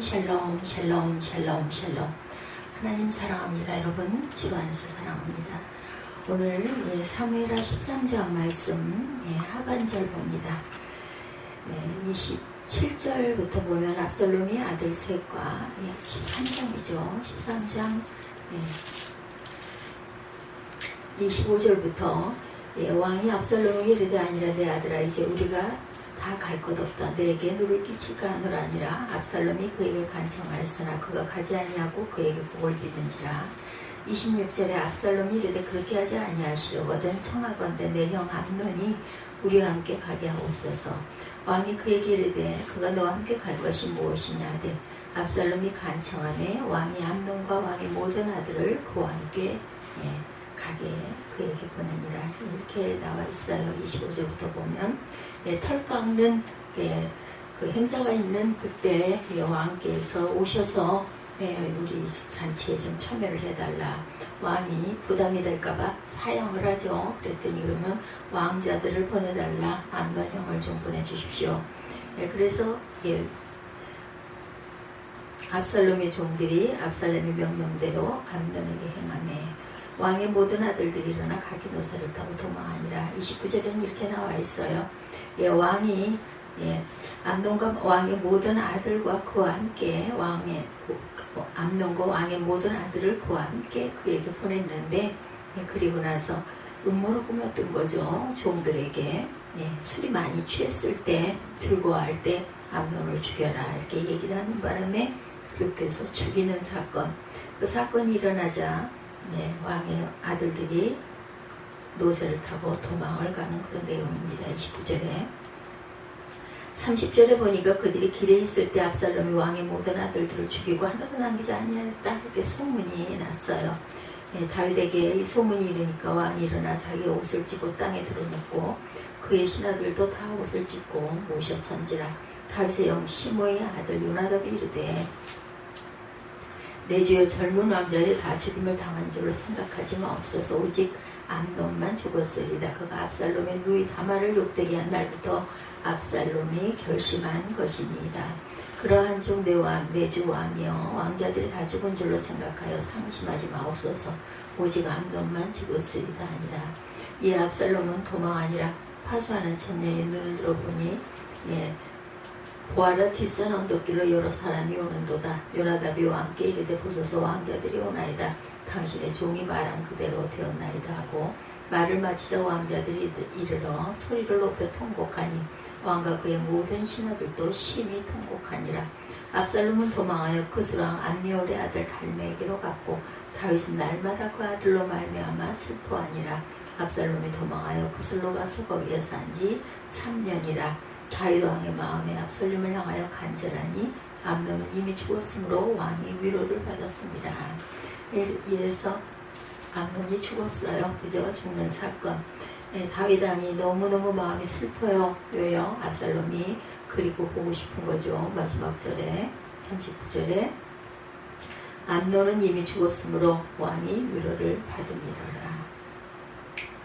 샬롬 샬롬 샬롬 샬롬. 하나님 사랑합니다. 여러분 주 안에서 사랑합니다. 오늘 예, 사무엘하 13장 말씀 예, 하반절 봅니다. 예, 27절부터 보면 압살롬이 아들 셋과 예, 13장이죠. 13장 예, 25절부터 예, 왕이 압살롬에게 이르되 아니라 내 아들아 이제 우리가 다 갈 것 없다. 내게 누를 끼칠까 하노라 아니라. 압살롬이 그에게 간청하였으나 그가 가지 아니하고 그에게 복을 비든지라. 26절에 압살롬이 이르되 그렇게 하지 아니하시려거든 청하건대 내형 암논이 우리와 함께 가게 하옵소서. 왕이 그에게 이르되 그가 너와 함께 갈 것이 무엇이냐 하되 압살롬이 간청하매 왕이 암논과 왕의 모든 아들을 그와 함께 예, 가게 그에게 보내니라. 이렇게 나와 있어요. 25절부터 보면 예, 털 깎는 예, 그 행사가 있는 그때 예, 왕께서 오셔서 예, 우리 잔치에 좀 참여를 해달라. 왕이 부담이 될까봐 사양을 하죠. 그랬더니 그러면 왕자들을 보내달라. 암론형을 좀 보내주십시오. 예, 그래서 예, 압살롬의 종들이 압살롬의 명령대로 암론에게 행하네. 왕의 모든 아들들이 일어나 가기 노사를 타고 도망하니라. 29절에는 이렇게 나와 있어요. 예, 왕이 예, 암론과 왕의 모든 아들과 그와 함께 왕의 암론과 왕의 모든 아들을 그와 함께 그에게 보냈는데 예, 그리고 나서 음모를 꾸몄던 거죠. 종들에게. 예, 술이 많이 취했을 때 즐거워할 때 암론을 죽여라. 이렇게 얘기를 하는 바람에 그렇게 해서 죽이는 사건. 그 사건이 일어나자 네, 왕의 아들들이 노새를 타고 도망을 가는 그런 내용입니다. 29절에 30절에 보니까 그들이 길에 있을 때 압살롬이 왕의 모든 아들들을 죽이고 하나도 남기지 아니하였다 이렇게 소문이 났어요. 예, 다윗에게 이 소문이 이르니까 왕이 일어나 자기 옷을 찢고 땅에 들어놓고 그의 신하들도 다 옷을 찢고 모셔 선지라 다윗의 영 시모의 아들 요나답이 이르되 내 주여 젊은 왕자들이 다 죽임을 당한 줄로 생각하지 마옵소서 오직 암론만 죽었으리다. 그가 압살롬의 누이 다마를 욕되게 한 날부터 압살롬이 결심한 것입니다. 그러한 중 내 왕, 내주 왕이여 왕자들이 다 죽은 줄로 생각하여 상심하지 마옵소서 오직 암론만 죽었으리다 아니라 이 압살롬은 도망 아니라 파수하는 청년이 눈을 들어보니 예, 보아라 뒷산 언덕길로 여러 사람이 오는도다. 요나답이 왕께 이르되 보소서 왕자들이 오나이다. 당신의 종이 말한 그대로 되었나이다 하고 말을 마치자 왕자들이 이르러 소리를 높여 통곡하니 왕과 그의 모든 신하들도 심히 통곡하니라. 압살롬은 도망하여 그수랑 안미올의 아들 갈매에게로 갔고 다윗은 날마다 그 아들로 말미암아 슬퍼하니라. 압살롬이 도망하여 그슬로 가서 거기에 산지 3년이라. 다윗 왕의 마음에 압살롬을 향하여 간절하니 암론은 이미 죽었으므로 왕이 위로를 받았습니다. 이래서 암론이 죽었어요. 그저 죽는 사건. 예, 다윗 왕이 너무너무 마음이 슬퍼요. 왜요? 압살롬이 그리고 보고 싶은 거죠. 마지막 절에 39절에 암론은 이미 죽었으므로 왕이 위로를 받음이라.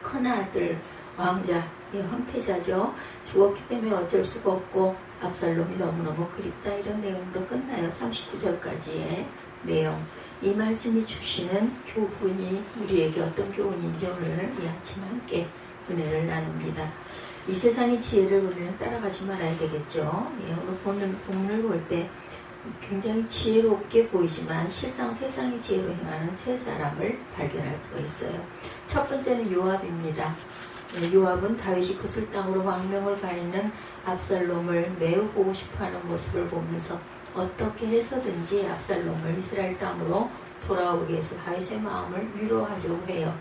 큰 아들 왕자 이 황태자죠. 죽었기 때문에 어쩔 수가 없고 압살롬이 너무너무 그립다 이런 내용으로 끝나요. 39절까지의 내용. 이 말씀이 주시는 교훈이 우리에게 어떤 교훈인지 오늘 이 아침 함께 은혜를 나눕니다. 이 세상의 지혜를 우리는 따라가지 말아야 되겠죠. 예, 오늘 보는 본문을 볼 때 굉장히 지혜롭게 보이지만 실상 세상의 지혜로 행하는 세 사람을 발견할 수가 있어요. 첫 번째는 요압입니다. 네, 요압은 다윗이 그슬 땅으로 망명을 가 있는 압살롬을 매우 보고 싶어하는 모습을 보면서 어떻게 해서든지 압살롬을 이스라엘 땅으로 돌아오게 해서 다윗의 마음을 위로하려고 해요.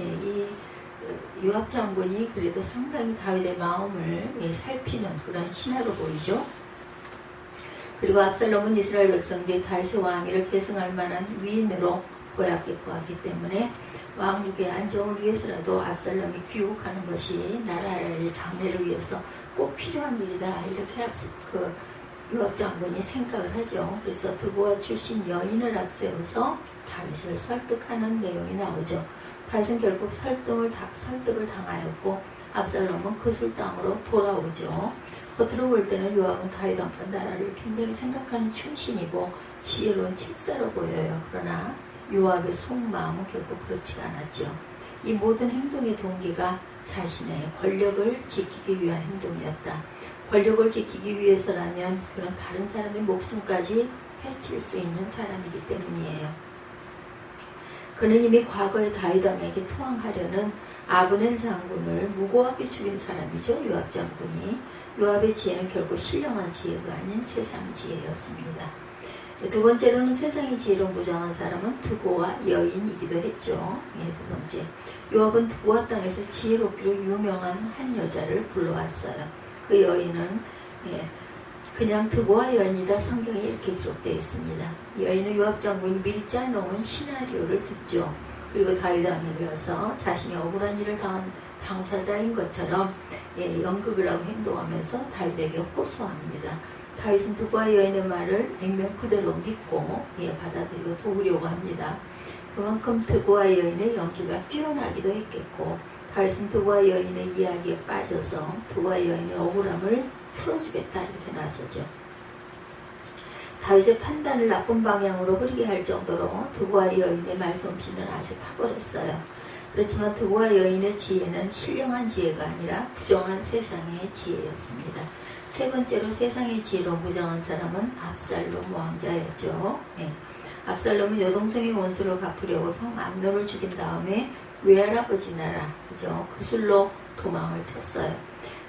예, 이 어, 요압 장군이 그래도 상당히 다윗의 마음을 예, 살피는 그런 신하로 보이죠. 그리고 압살롬은 이스라엘 백성들이 다윗의 왕위를 계승할 만한 위인으로 고약게 보았기 때문에 왕국의 안정을 위해서라도 압살롬이 귀국하는 것이 나라의 장래를 위해서 꼭 필요한 일이다. 이렇게 그 유압 장군이 생각을 하죠. 그래서 드보아 출신 여인을 앞세워서 다윗을 설득하는 내용이 나오죠. 다윗은 결국 설득을, 설득을 당하였고 압살롬은 그술 땅으로 돌아오죠. 겉으로 볼 때는 요압은 다윗 왕과 나라를 굉장히 생각하는 충신이고 지혜로운 책사로 보여요. 그러나 요압의 속마음은 결코 그렇지가 않았죠. 이 모든 행동의 동기가 자신의 권력을 지키기 위한 행동이었다. 권력을 지키기 위해서라면 그런 다른 사람의 목숨까지 해칠 수 있는 사람이기 때문이에요. 그는 이미 과거에 다윗 왕에게 투항하려는 아브넬 장군을 무고하게 죽인 사람이죠. 요압 장군이. 요압의 지혜는 결코 신령한 지혜가 아닌 세상 지혜였습니다. 두 번째로는 세상의 지혜로 무장한 사람은 두고와 여인이기도 했죠. 예, 두 번째. 요압은 두고와 땅에서 지혜롭기로 유명한 한 여자를 불러왔어요. 그 여인은 예, 그냥 두고와 여인이다 성경에 이렇게 기록되어 있습니다. 여인은 요압 장군이 미리 짜놓은 시나리오를 듣죠. 그리고 다윗 왕에 이어서 자신이 억울한 일을 당한 당사자인 것처럼 예, 연극을 하고 행동하면서 다윗에게 호소합니다. 다윗은 두고와 여인의 말을 액면 그대로 믿고 예, 받아들이고 도우려고 합니다. 그만큼 두고와 여인의 연기가 뛰어나기도 했겠고 다윗은 두고와 여인의 이야기에 빠져서 두고와 여인의 억울함을 풀어주겠다 이렇게 나서죠. 다윗의 판단을 나쁜 방향으로 흐리게 할 정도로 두고와 여인의 말솜씨는 아주 탁월했어요. 그렇지만 두고와 여인의 지혜는 신령한 지혜가 아니라 부정한 세상의 지혜였습니다. 세 번째로 세상의 지혜로 무정한 사람은 압살롬 왕자였죠. 네. 압살롬은 여동생의 원수를 갚으려고 형 암노를 죽인 다음에 외할아버지 나라, 그죠? 그술로 도망을 쳤어요.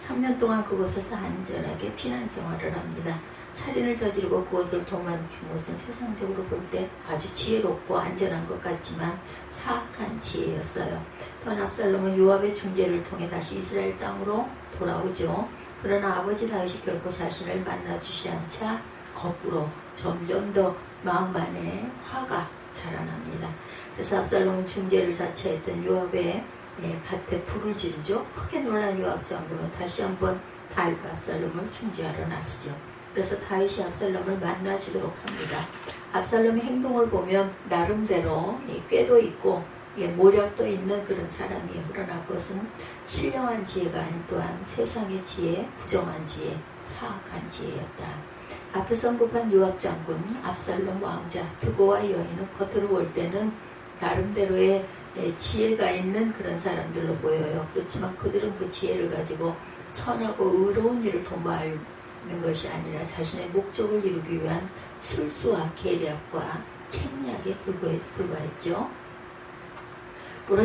3년 동안 그곳에서 안전하게 피난 생활을 합니다. 살인을 저지르고 그것을 도망친 것은 세상적으로 볼 때 아주 지혜롭고 안전한 것 같지만 사악한 지혜였어요. 또한 압살롬은 요압의 중재를 통해 다시 이스라엘 땅으로 돌아오죠. 그러나 아버지 다윗이 결코 자신을 만나주지 않자 거꾸로 점점 더 마음 안에 화가 자라납니다. 그래서 압살롬은 중재를 자처했던 요압의 예, 밭에 불을 지르죠. 크게 놀란 요압 장군은 다시 한번 다윗과 압살롬을 중재하러 나서죠. 그래서 다윗이 압살롬을 만나주도록 합니다. 압살롬의 행동을 보면 나름대로 예, 꾀도 있고 예, 모략도 있는 그런 사람이에요. 그러나 그것은 신령한 지혜가 아닌 또한 세상의 지혜, 부정한 지혜, 사악한 지혜였다. 앞에 선급한 요압 장군, 압살롬 왕자, 드고와 여인은 겉으로 볼 때는 나름대로의 예, 지혜가 있는 그런 사람들로 보여요. 그렇지만 그들은 그 지혜를 가지고 선하고 의로운 일을 도모하는 것이 아니라 자신의 목적을 이루기 위한 술수와 계략과 책략에 불과했죠.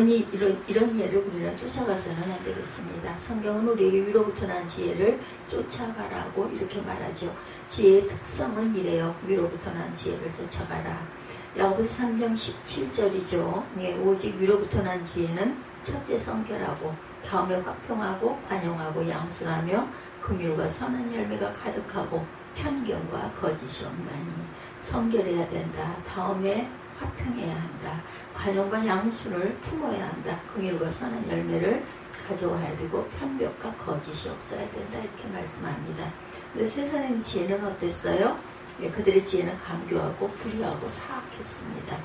이, 이런, 이런 예를 우리는 쫓아가서는 안 되겠습니다. 성경은 우리에게 위로부터 난 지혜를 쫓아가라고 이렇게 말하죠. 지혜의 특성은 이래요. 위로부터 난 지혜를 쫓아가라. 야고보서 3장 17절이죠. 예, 오직 위로부터 난 지혜는 첫째 성결하고 다음에 화평하고 관용하고 양순하며 긍휼과 선한 열매가 가득하고 편견과 거짓이 없나니 성결해야 된다. 다음에 화평해야 한다. 관용과 양순을 품어야 한다. 긍휼과 선한 열매를 가져와야 되고 편벽과 거짓이 없어야 된다. 이렇게 말씀합니다. 근데 세 사람의 지혜는 어땠어요? 예, 그들의 지혜는 감교하고 불의하고 사악했습니다.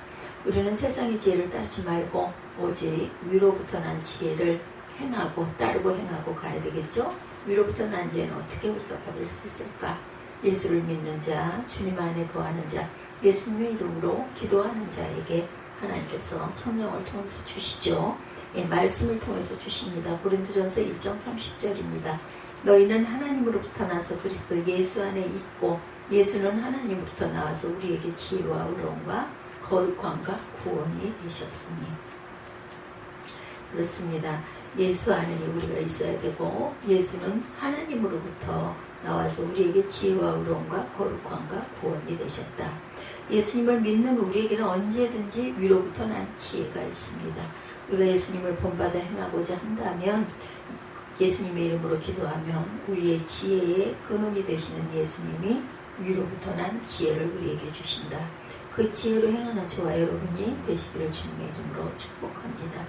우리는 세상의 지혜를 따르지 말고 오직 위로부터 난 지혜를 행하고 따르고 행하고 가야 되겠죠? 위로부터 난 지혜는 어떻게 우리가 받을 수 있을까? 예수를 믿는 자, 주님 안에 거하는 자, 예수님의 이름으로 기도하는 자에게 하나님께서 성령을 통해서 주시죠. 예, 말씀을 통해서 주십니다. 고린도전서 1장 30절입니다. 너희는 하나님으로부터 나서 그리스도 예수 안에 있고 예수는 하나님으로부터 나와서 우리에게 지혜와 의로움과 거룩함과 구원이 되셨으니 그렇습니다. 예수 안에 우리가 있어야 되고 예수는 하나님으로부터 나와서 우리에게 지혜와 의로움과 거룩함과 구원이 되셨다. 예수님을 믿는 우리에게는 언제든지 위로부터 난 지혜가 있습니다. 우리가 예수님을 본받아 행하고자 한다면 예수님의 이름으로 기도하면 우리의 지혜의 근원이 되시는 예수님이 위로부터 난 지혜를 우리에게 주신다. 그 지혜로 행하는 저와 여러분이 되시기를 주님의 이름으로 축복합니다.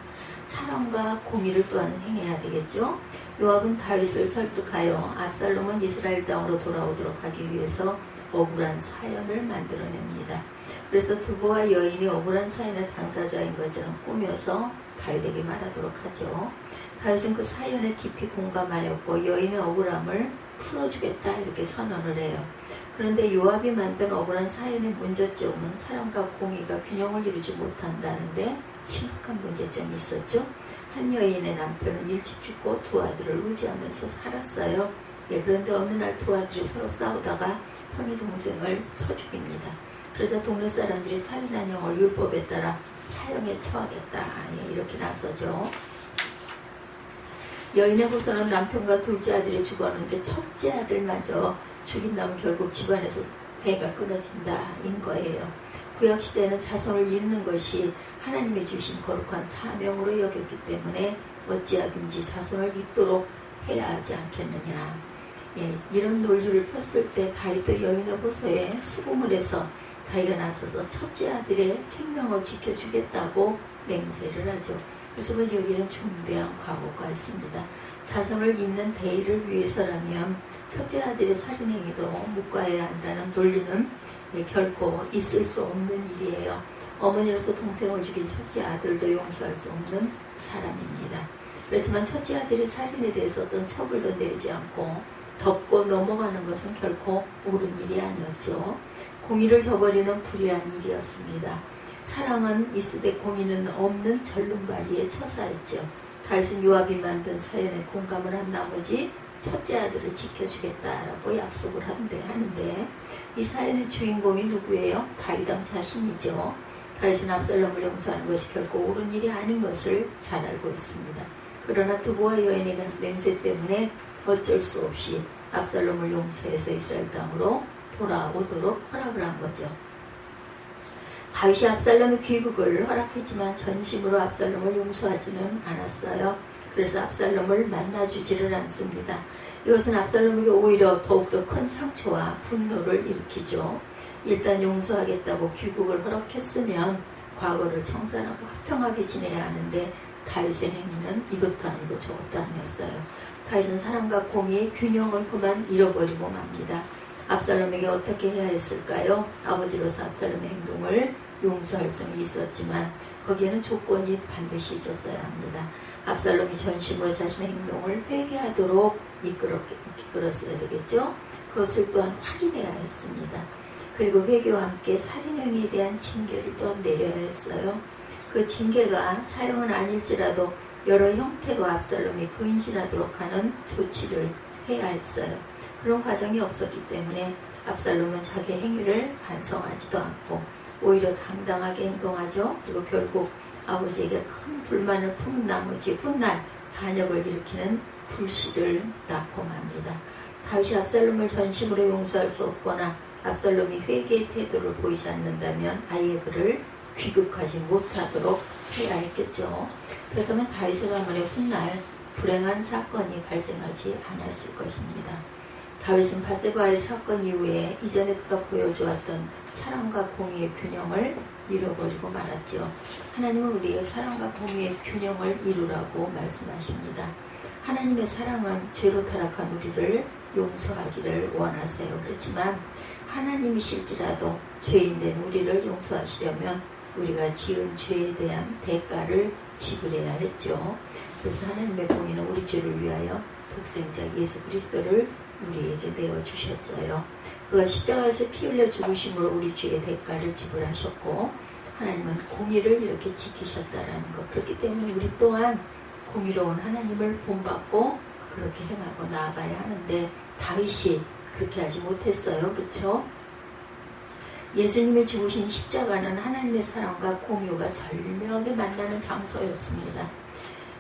사랑과 공의를 또한 행해야 되겠죠. 요압은 다윗을 설득하여 압살롬은 이스라엘 땅으로 돌아오도록 하기 위해서 억울한 사연을 만들어냅니다. 그래서 두고와 여인이 억울한 사연의 당사자인 것처럼 꾸며서 다윗에게 말하도록 하죠. 다윗은 그 사연에 깊이 공감하였고 여인의 억울함을 풀어주겠다 이렇게 선언을 해요. 그런데 요압이 만든 억울한 사연의 문제점은 사람과 공의가 균형을 이루지 못한다는데 심각한 문제점이 있었죠. 한 여인의 남편은 일찍 죽고 두 아들을 의지하면서 살았어요. 예, 그런데 어느 날 두 아들이 서로 싸우다가 형이 동생을 쳐 죽입니다. 그래서 동네 사람들이 살인한 형을 율법에 따라 사형에 처하겠다 예, 이렇게 나서죠. 여인의 후손은 남편과 둘째 아들이 죽었는데 첫째 아들마저 죽인다면 결국 집안에서 배가 끊어진다인 거예요. 구약 시대는 자손을 잃는 것이 하나님의 주신 거룩한 사명으로 여겼기 때문에 어찌하든지 자손을 잇도록 해야 하지 않겠느냐. 예, 이런 논리를 폈을 때 다윗도 여인의 호소에 수긍을 해서 다윗가 나서서 첫째 아들의 생명을 지켜주겠다고 맹세를 하죠. 그래서 여기는 중대한 과거가 있습니다. 자손을 잇는 대의를 위해서라면 첫째 아들의 살인 행위도 묵과해야 한다는 논리는 예, 결코 있을 수 없는 일이에요. 어머니로서 동생을 죽인 첫째 아들도 용서할 수 없는 사람입니다. 그렇지만 첫째 아들의 살인에 대해서 어떤 처벌도 내리지 않고 덮고 넘어가는 것은 결코 옳은 일이 아니었죠. 공의를 저버리는 불의한 일이었습니다. 사랑은 있으되 공의는 없는 절름발이의 처사였죠. 다윗은 요압이 만든 사연에 공감을 한 나머지 첫째 아들을 지켜주겠다라고 약속을 하는데, 하는데 이 사연의 주인공이 누구예요? 다윗왕 자신이죠. 다윗은 압살롬을 용서하는 것이 결코 옳은 일이 아닌 것을 잘 알고 있습니다. 그러나 두보와 여인의 맹세 때문에 어쩔 수 없이 압살롬을 용서해서 이스라엘 땅으로 돌아오도록 허락을 한 거죠. 다윗이 압살롬의 귀국을 허락했지만 전심으로 압살롬을 용서하지는 않았어요. 그래서 압살롬을 만나주지를 않습니다. 이것은 압살롬에게 오히려 더욱더 큰 상처와 분노를 일으키죠. 일단 용서하겠다고 귀국을 허락했으면 과거를 청산하고 화평하게 지내야 하는데 다윗의 행위는 이것도 아니고 저것도 아니었어요. 다윗은 사랑과 공의의 균형을 그만 잃어버리고 맙니다. 압살롬에게 어떻게 해야 했을까요? 아버지로서 압살롬의 행동을 용서할 수는 있었지만 거기에는 조건이 반드시 있었어야 합니다. 압살롬이 전심으로 자신의 행동을 회개하도록 이끌었, 이끌었어야 되겠죠. 그것을 또한 확인해야 했습니다. 그리고 회개와 함께 살인행위에 대한 징계를 또한 내려야 했어요. 그 징계가 사형은 아닐지라도 여러 형태로 압살롬이 근신하도록 하는 조치를 해야 했어요. 그런 과정이 없었기 때문에 압살롬은 자기 행위를 반성하지도 않고 오히려 당당하게 행동하죠. 그리고 결국 아버지에게 큰 불만을 품은 나머지 훗날 반역을 일으키는 불씨를 낳고 맙니다. 다윗이 압살롬을 전심으로 용서할 수 없거나 압살롬이 회개의 태도를 보이지 않는다면 아예 그를 귀국하지 못하도록 해야 했겠죠. 그렇다면 다윗의 가문에 훗날 불행한 사건이 발생하지 않았을 것입니다. 다윗은 바세바의 사건 이후에 이전에 그가 보여주었던 사랑과 공의의 균형을 잃어버리고 말았죠. 하나님은 우리의 사랑과 공의의 균형을 이루라고 말씀하십니다. 하나님의 사랑은 죄로 타락한 우리를 용서하기를 원하세요. 그렇지만 하나님이실지라도 죄인된 우리를 용서하시려면 우리가 지은 죄에 대한 대가를 지불해야 했죠. 그래서 하나님의 공의는 우리 죄를 위하여 독생자 예수 그리스도를 우리에게 내어 주셨어요. 그가 십자가에서 피 흘려 죽으심으로 우리 죄의 대가를 지불하셨고 하나님은 공의를 이렇게 지키셨다라는 것. 그렇기 때문에 우리 또한 공의로운 하나님을 본받고 그렇게 행하고 나아가야 하는데 다윗이 그렇게 하지 못했어요. 그렇죠? 예수님의 죽으신 십자가는 하나님의 사랑과 공유가 절묘하게 만나는 장소였습니다.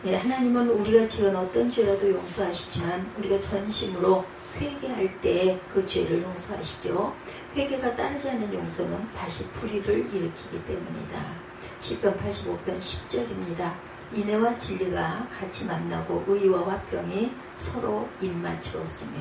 예, 하나님은 우리가 지은 어떤 죄라도 용서하시지만 우리가 전심으로 회개할 때 그 죄를 용서하시죠. 회개가 따르지 않는 용서는 다시 불의를 일으키기 때문이다. 10편 85편 10절입니다. 인애와 진리가 같이 만나고 의와 화평이 서로 입맞추었으며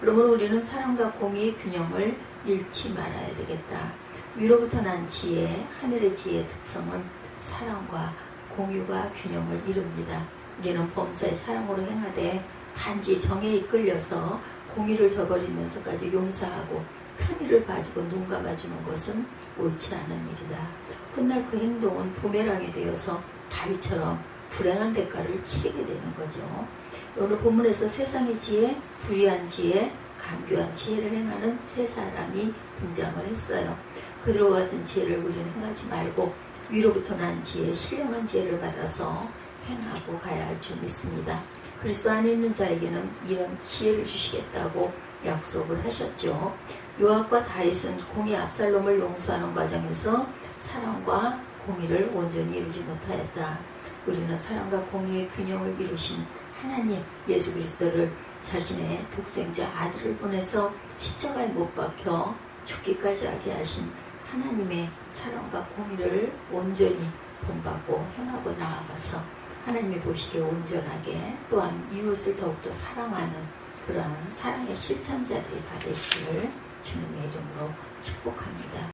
그러므로 우리는 사랑과 공의의 균형을 잃지 말아야 되겠다. 위로부터 난 지혜, 하늘의 지혜의 특성은 사랑과 공유가 균형을 이룹니다. 우리는 범사의 사랑으로 행하되 단지 정에 이끌려서 공의를 저버리면서까지 용서하고 편의를 봐주고 눈 감아주는 것은 옳지 않은 일이다. 훗날 그 행동은 부메랑이 되어서 다윗처럼 불행한 대가를 치르게 되는 거죠. 오늘 본문에서 세상의 지혜, 불의한 지혜, 간교한 지혜를 행하는 세 사람이 등장을 했어요. 그들과 같은 지혜를 우리는 행하지 말고 위로부터 난 지혜, 신령한 지혜를 받아서 행하고 가야 할 줄 믿습니다. 그리스도 안에 있는 자에게는 이런 지혜를 주시겠다고 약속을 하셨죠. 요압과 다윗은 공의 압살롬을 용서하는 과정에서 사랑과 공의를 온전히 이루지 못하였다. 우리는 사랑과 공의의 균형을 이루신 하나님 예수 그리스도를 자신의 독생자 아들을 보내서 십자가에 못 박혀 죽기까지 하게 하신 하나님의 사랑과 공의를 온전히 본받고 행하고 나아가서 하나님이 보시기에 온전하게 또한 이웃을 더욱더 사랑하는 그러한 사랑의 실천자들이 다 되시기를 주님의 이름으로 축복합니다.